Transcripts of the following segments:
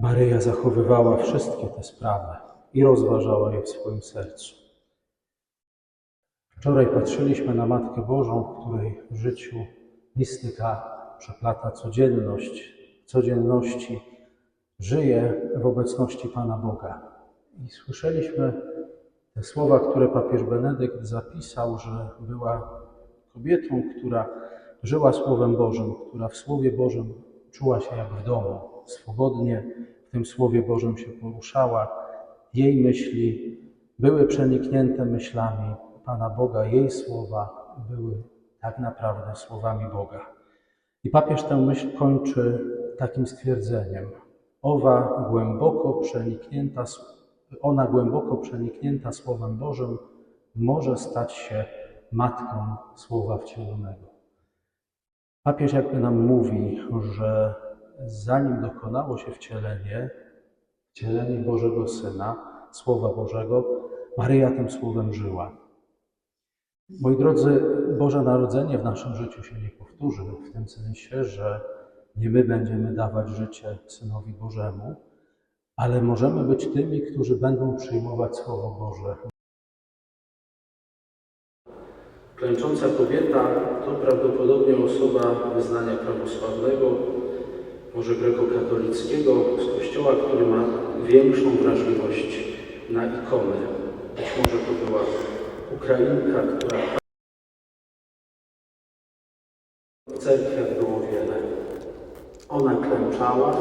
Maryja zachowywała wszystkie te sprawy i rozważała je w swoim sercu. Wczoraj patrzyliśmy na Matkę Bożą, której w życiu mistyka przeplata codzienność, codzienności żyje w obecności Pana Boga. I słyszeliśmy te słowa, które papież Benedykt zapisał, że była kobietą, która żyła Słowem Bożym, która w Słowie Bożym czuła się jak w domu, swobodnie w tym Słowie Bożym się poruszała. Jej myśli były przeniknięte myślami Pana Boga, jej słowa były tak naprawdę słowami Boga. I papież tę myśl kończy takim stwierdzeniem: Owa głęboko przeniknięta, ona głęboko przeniknięta Słowem Bożym może stać się matką Słowa Wcielonego. Papież jakby nam mówi, że zanim dokonało się wcielenie, wcielenie Bożego Syna, Słowa Bożego, Maryja tym Słowem żyła. Moi drodzy, Boże Narodzenie w naszym życiu się nie powtórzy, w tym sensie, że nie my będziemy dawać życie Synowi Bożemu, ale możemy być tymi, którzy będą przyjmować Słowo Boże. Klęcząca kobieta to prawdopodobnie osoba wyznania prawosławnego, może grekokatolickiego, z kościoła, który ma większą wrażliwość na ikony. Być może to była Ukrainka, która w cerkwiach było wiele. Ona klęczała,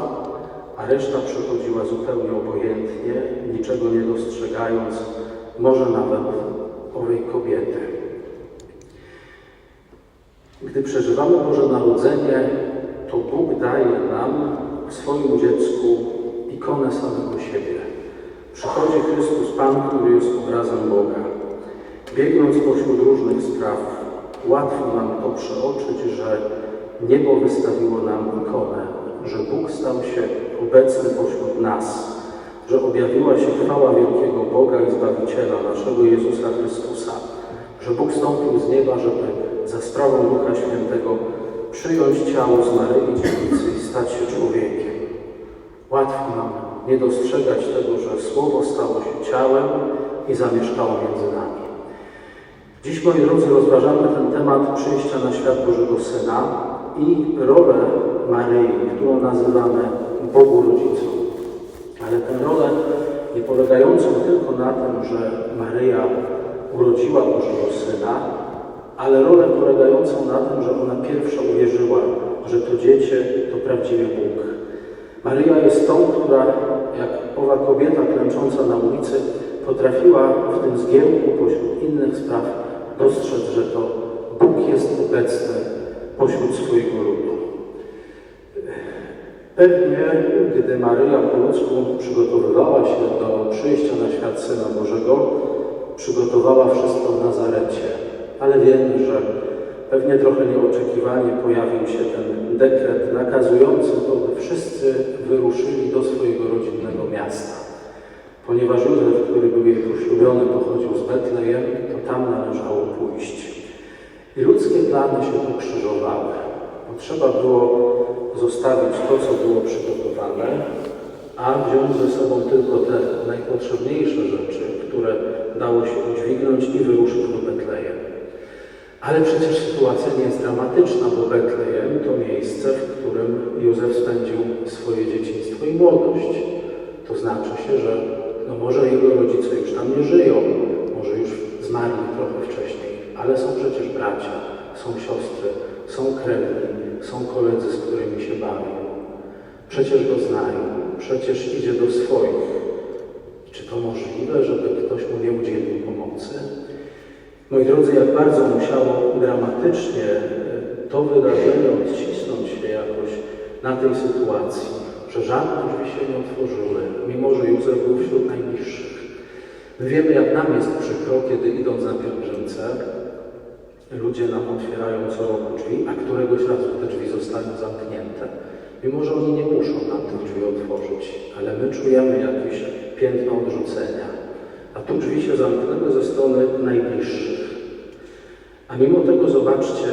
a reszta przechodziła zupełnie obojętnie, niczego nie dostrzegając, może nawet owej kobiety. Gdy przeżywamy Boże Narodzenie, to Bóg daje nam swoim dziecku ikonę samego siebie. Przychodzi Chrystus Pan, który jest obrazem Boga. Biegnąc pośród różnych spraw, łatwo nam to przeoczyć, że niebo wystawiło nam ikonę, że Bóg stał się obecny pośród nas, że objawiła się chwała wielkiego Boga i Zbawiciela, naszego Jezusa Chrystusa, że Bóg stąpił z nieba, żeby za sprawą Ducha Świętego przyjąć ciało z Maryi Dziewicy i stać się człowiekiem. Łatwo nam nie dostrzegać tego, że Słowo stało się ciałem i zamieszkało między nami. Dziś, moi drodzy, rozważamy ten temat przyjścia na świat Bożego Syna i rolę Maryi, którą nazywamy Bogu Rodzicą. Ale tę rolę nie polegającą tylko na tym, że Maryja urodziła Bożego Syna, ale rolę polegającą na tym, że ona pierwsza że to dziecię to prawdziwy Bóg. Maryja jest tą, która, jak owa kobieta klęcząca na ulicy, potrafiła w tym zgiełku pośród innych spraw dostrzec, że to Bóg jest obecny pośród swojego ludu. Pewnie, gdy Maryja po ludzku przygotowywała się do przyjścia na świat Syna Bożego, przygotowała wszystko w Nazarecie. Ale wiemy, że pewnie trochę nieoczekiwanie pojawił się ten dekret nakazujący to, by wszyscy wyruszyli do swojego rodzinnego miasta. Ponieważ Józef, który był jej poślubiony, pochodził z Betlejem, to tam należało pójść. I ludzkie plany się pokrzyżowały. Potrzeba było zostawić to, co było przygotowane, a wziąć ze sobą tylko te najpotrzebniejsze rzeczy, które dało się udźwignąć i wyruszyć do Betlejem. Ale przecież sytuacja nie jest dramatyczna, bo Betlejem to miejsce, w którym Józef spędził swoje dzieciństwo i młodość. To znaczy się, że no może jego rodzice już tam nie żyją, może już zmarli trochę wcześniej, ale są przecież bracia, są siostry, są krewni, są koledzy, z którymi się bawią. Przecież go znają, przecież idzie do swoich. Czy to możliwe, żeby ktoś mu nie udzielił pomocy? Moi drodzy, jak bardzo musiało dramatycznie to wydarzenie odcisnąć się jakoś na tej sytuacji, że żadne drzwi się nie otworzyły, mimo że Józef był wśród najbliższych. My wiemy, jak nam jest przykro, kiedy idąc na pielgrzymce, ludzie nam otwierają co roku drzwi, a któregoś razu te drzwi zostaną zamknięte. Mimo, że oni nie muszą nam tych drzwi otworzyć, ale my czujemy jakieś piętno odrzucenia. A tu drzwi się zamknęły ze strony najbliższych. A mimo tego zobaczcie,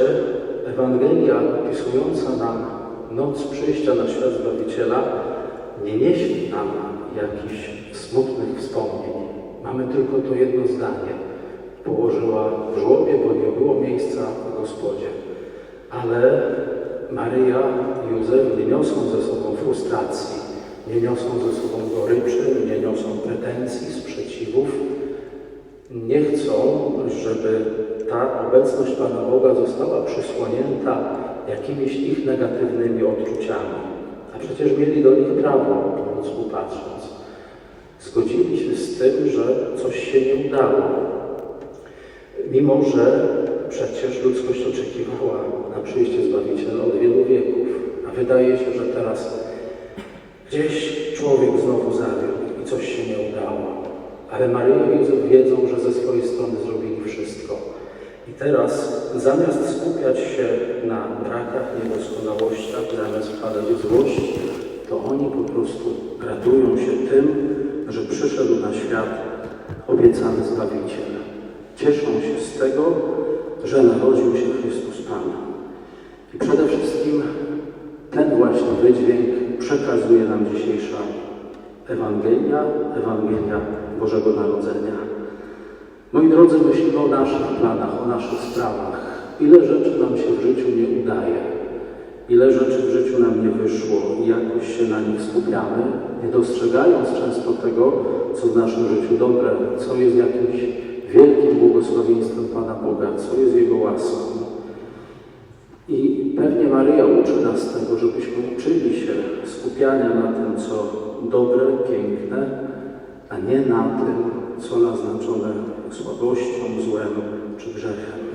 Ewangelia opisująca nam noc przyjścia na świat Zbawiciela nie nieśli nam jakichś smutnych wspomnień. Mamy tylko to jedno zdanie. Położyła w żłobie, bo nie było miejsca w gospodzie. Ale Maryja i Józef nie niosą ze sobą frustracji, nie niosą ze sobą goryczy, nie niosą pretensji, sprzeciwów. Nie chcą, żeby ta obecność Pana Boga została przysłonięta jakimiś ich negatywnymi odczuciami. A przecież mieli do nich prawo, po ludzku patrząc. Zgodzili się z tym, że coś się nie udało. Mimo, że przecież ludzkość oczekiwała na przyjście Zbawiciela od wielu wieków. A wydaje się, że teraz gdzieś człowiek znowu zawiódł i coś się nie udało. Ale Maryja i Józef wiedzą, że ze swojej strony teraz zamiast skupiać się na brakach, niedoskonałościach, zamiast wpadać w złość, to oni po prostu radują się tym, że przyszedł na świat obiecany Zbawiciel. Cieszą się z tego, że narodził się Chrystus Pan. I przede wszystkim ten właśnie wydźwięk przekazuje nam dzisiejsza Ewangelia, Ewangelia Bożego Narodzenia. Moi drodzy, myślimy o naszych planach, o naszych sprawach. Ile rzeczy nam się w życiu nie udaje, ile rzeczy w życiu nam nie wyszło i jakoś się na nich skupiamy, nie dostrzegając często tego, co w naszym życiu dobre, co jest jakimś wielkim błogosławieństwem Pana Boga, co jest Jego łaską. I pewnie Maryja uczy nas tego, żebyśmy uczyli się skupiania na tym, co dobre, piękne, a nie na tym, co naznaczone słabością, złem czy grzechem.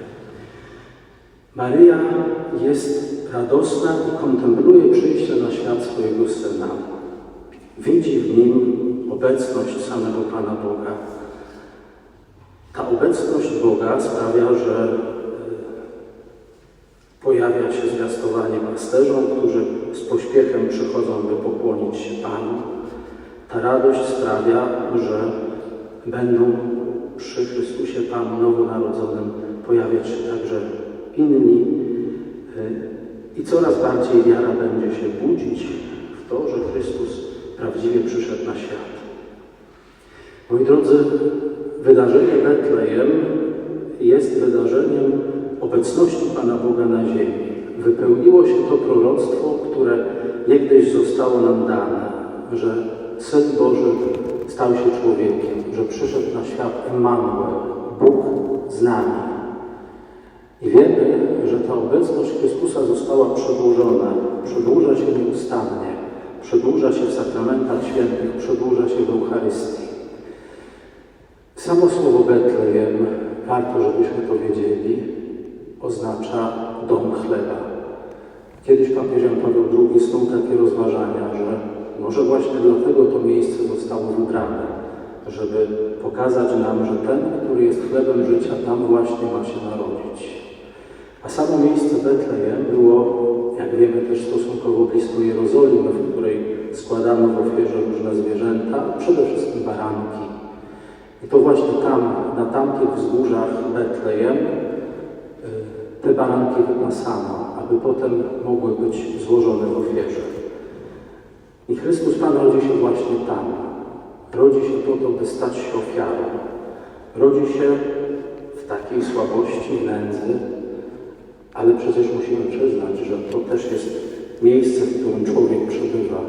Maryja jest radosna i kontempluje przyjście na świat swojego Syna. Widzi w nim obecność samego Pana Boga. Ta obecność Boga sprawia, że e, pojawia się zwiastowanie pasterzom, którzy z pośpiechem przychodzą, by pokłonić się Panu. Ta radość sprawia, że będą przy Chrystusie Panu Nowonarodzonym pojawiać się także inni y, i coraz bardziej wiara będzie się budzić w to, że Chrystus prawdziwie przyszedł na świat. Moi drodzy, wydarzenie Betlejem jest wydarzeniem obecności Pana Boga na ziemi. Wypełniło się to proroctwo, które niegdyś zostało nam dane, że Syn Boży stał się człowiekiem, że przyszedł na świat Emmanuel, Bóg z nami. I wiemy, że ta obecność Chrystusa została przedłużona, przedłuża się nieustannie, przedłuża się w sakramentach świętych, przedłuża się w Eucharystii. Samo słowo Betlejem, warto żebyśmy to wiedzieli, oznacza dom chleba. Kiedyś papież Jan Paweł II są takie rozważania, że może właśnie dlatego to miejsce zostało wybrane, żeby pokazać nam, że ten, który jest chlebem życia, tam właśnie ma się narodzić. A samo miejsce Betlejem było, jak wiemy, też stosunkowo blisko Jerozolimy, w której składano w ofierze różne zwierzęta, przede wszystkim baranki. I to właśnie tam, na tamtych wzgórzach Betlejem, y, te baranki wypasano, aby potem mogły być złożone w ofierze. I Chrystus Pan rodzi się właśnie tam. Rodzi się po to, by stać się ofiarą. Rodzi się w takiej słabości, nędzy, ale przecież musimy przyznać, że to też jest miejsce, w którym człowiek przebywa,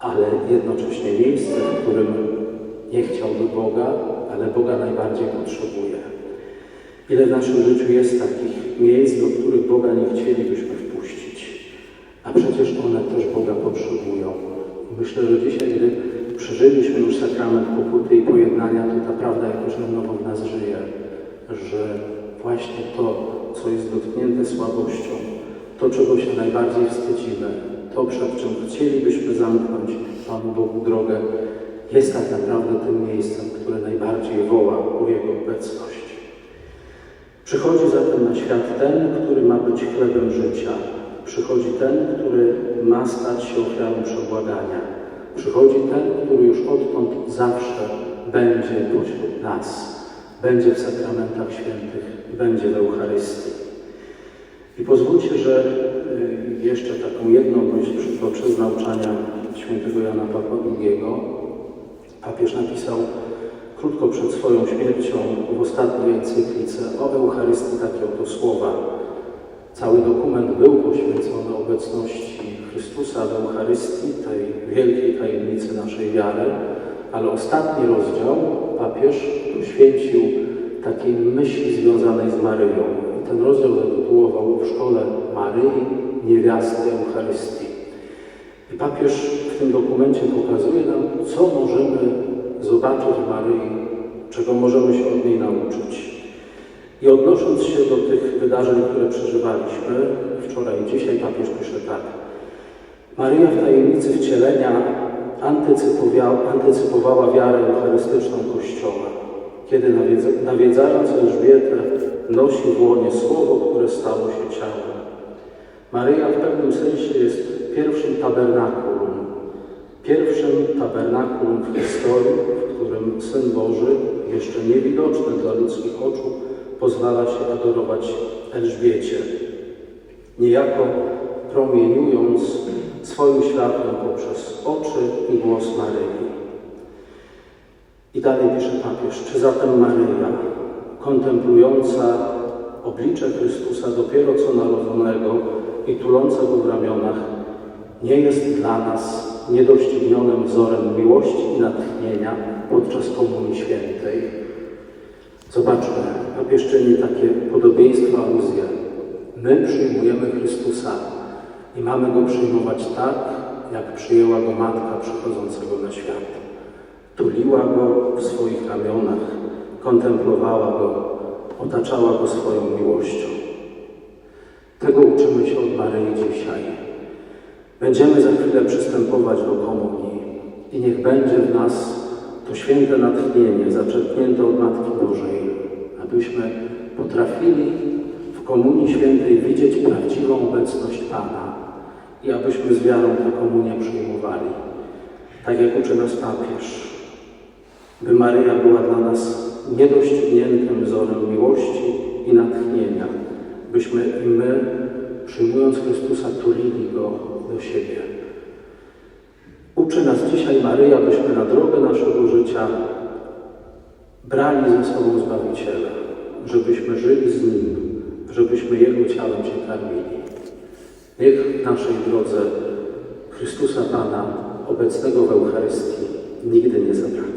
ale jednocześnie miejsce, w którym nie chciałby Boga, ale Boga najbardziej potrzebuje. Ile w naszym życiu jest takich miejsc, do których Boga nie chcielibyśmy a przecież one też Boga potrzebują. Myślę, że dzisiaj, gdy przeżyliśmy już sakrament pokuty i pojednania, to ta prawda jakoś na nowo w nas żyje, że właśnie to, co jest dotknięte słabością, to, czego się najbardziej wstydzimy, to, przed czym chcielibyśmy zamknąć Panu Bogu drogę, jest tak naprawdę tym miejscem, które najbardziej woła o Jego obecność. Przychodzi zatem na świat ten, który ma być chlebem życia. Przychodzi ten, który ma stać się ofiarą przebłagania. Przychodzi ten, który już odtąd zawsze będzie pośród nas. Będzie w sakramentach świętych, będzie w Eucharystii. I pozwólcie, że y, jeszcze taką jedną myśl przytoczę z nauczania świętego Jana Pawła II, papież napisał krótko przed swoją śmiercią w ostatniej encyklice o Eucharystii takie oto słowa. Cały dokument był poświęcony obecności Chrystusa w Eucharystii, tej wielkiej tajemnicy naszej wiary, ale ostatni rozdział papież poświęcił takiej myśli związanej z Maryją. I ten rozdział zatytułował w szkole Maryi niewiasty Eucharystii. I papież w tym dokumencie pokazuje nam, co możemy zobaczyć w Maryi, czego możemy się od niej nauczyć. I odnosząc się do tych wydarzeń, które przeżywaliśmy wczoraj i dzisiaj, papież pisze tak. Maryja w tajemnicy wcielenia antycypowała, wiarę eucharystyczną Kościoła. Kiedy nawiedza, nawiedzając Elżbietę, nosi w łonie słowo, które stało się ciałem. Maryja w pewnym sensie jest pierwszym tabernakulum, pierwszym tabernakulum w historii, w którym Syn Boży, jeszcze niewidoczny dla ludzkich oczu, pozwala się adorować Elżbiecie, niejako promieniując swoim światłem poprzez oczy i głos Maryi. I dalej pisze papież, czy zatem Maryja, kontemplująca oblicze Chrystusa dopiero co narodzonego i tuląca go w ramionach, nie jest dla nas niedoścignionym wzorem miłości i natchnienia podczas Komunii Świętej. Zobaczmy, papież czyni takie podobieństwo, aluzje. My przyjmujemy Chrystusa i mamy Go przyjmować tak, jak przyjęła Go Matka przychodzącego na świat. Tuliła Go w swoich ramionach, kontemplowała Go, otaczała Go swoją miłością. Tego uczymy się od Maryi dzisiaj. Będziemy za chwilę przystępować do komunii i niech będzie w nas to święte natchnienie zaczerpnięte od Matki Bożej, abyśmy potrafili w Komunii Świętej widzieć prawdziwą obecność Pana i abyśmy z wiarą tę komunię przyjmowali. Tak jak uczy nas papież, by Maryja była dla nas niedościgniętym wzorem miłości i natchnienia, byśmy i my, przyjmując Chrystusa, tulili Go do siebie. Uczy nas dzisiaj Maryja, byśmy na drogę naszego życia brali ze sobą Zbawiciela, żebyśmy żyli z Nim, żebyśmy Jego ciałem się karmili. Niech w naszej drodze Chrystusa Pana, obecnego w Eucharystii, nigdy nie zabraknie.